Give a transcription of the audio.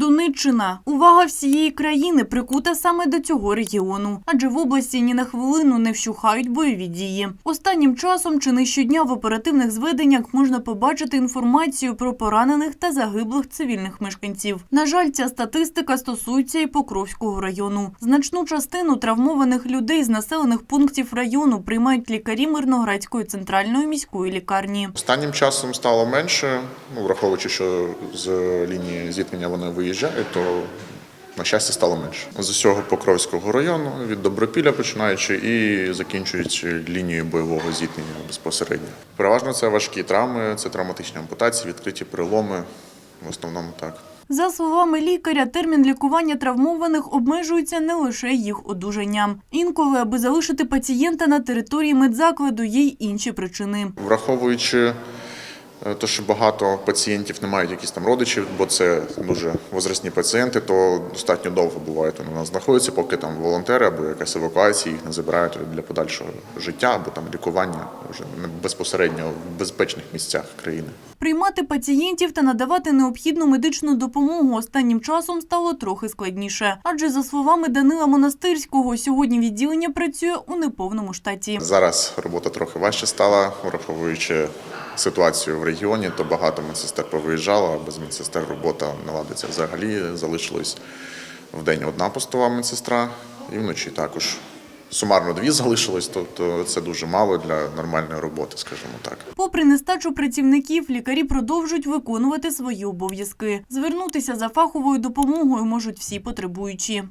Донеччина. Увага всієї країни прикута саме до цього регіону, адже в області ні на хвилину не вщухають бойові дії. Останнім часом чи не щодня в оперативних зведеннях можна побачити інформацію про поранених та загиблих цивільних мешканців. На жаль, ця статистика стосується і Покровського району. Значну частину травмованих людей з населених пунктів району приймають лікарі Мирноградської центральної міської лікарні. Останнім часом стало менше, ну, враховуючи, що з лінії зіткнення вони виїжджають, то на щастя стало менше. З усього Покровського району, від Добропілля починаючи і закінчуючи лінією бойового зіткнення безпосередньо. Переважно це важкі травми, це травматичні ампутації, відкриті переломи. В основному так. За словами лікаря, термін лікування травмованих обмежується не лише їх одужанням. Інколи, аби залишити пацієнта на території медзакладу, є й інші причини. Враховуючи е, те, що багато пацієнтів не мають якісь там родичів, бо це дуже возрастні пацієнти, то достатньо довго бувають вони у нас знаходяться, поки там волонтери або якась евакуація їх не забирають для подальшого життя або там лікування вже не безпосередньо в безпечних місцях країни. Приймати пацієнтів та надавати необхідну медичну допомогу останнім часом стало трохи складніше. Адже, за словами Данила Монастирського, сьогодні відділення працює у неповному штаті. Зараз робота трохи важче стала, враховуючи ситуацію в регіоні, то багато медсестер повиїжджало, без медсестер робота не ладиться взагалі. Залишилось в день одна постова медсестра, і вночі також. Сумарно дві залишилось, тобто це дуже мало для нормальної роботи, скажімо так. Попри нестачу працівників, лікарі продовжують виконувати свої обов'язки. Звернутися за фаховою допомогою можуть всі потребуючі.